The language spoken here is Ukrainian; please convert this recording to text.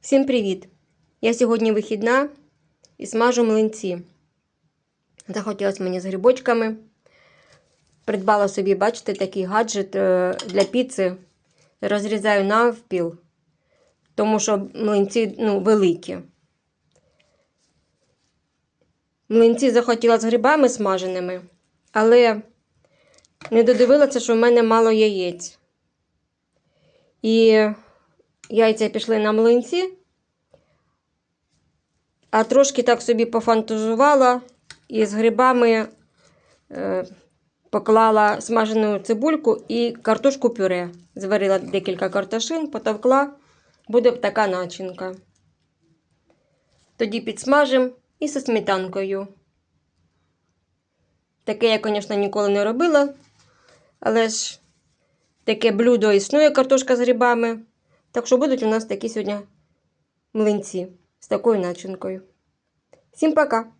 Всім привіт! Я сьогодні вихідна і смажу млинці. Захотілося мені з грибочками. Придбала собі, бачите, такий гаджет е, для піци. Розрізаю навпіл, тому що млинці ну, великі. Млинці захотіла з грибами смаженими, але не додивилася, що в мене мало яєць. І яйця пішли на млинці, а трошки так собі пофантазувала і з грибами е, поклала смажену цибульку і картошку пюре. Зварила декілька картошин, потовкла, буде така начинка. Тоді підсмажимо і зі сметанкою. Таке я, звісно, ніколи не робила, але ж таке блюдо існує картошка з грибами. Так що будуть у нас такі сьогодні млинці з такою начинкою. Всім пока!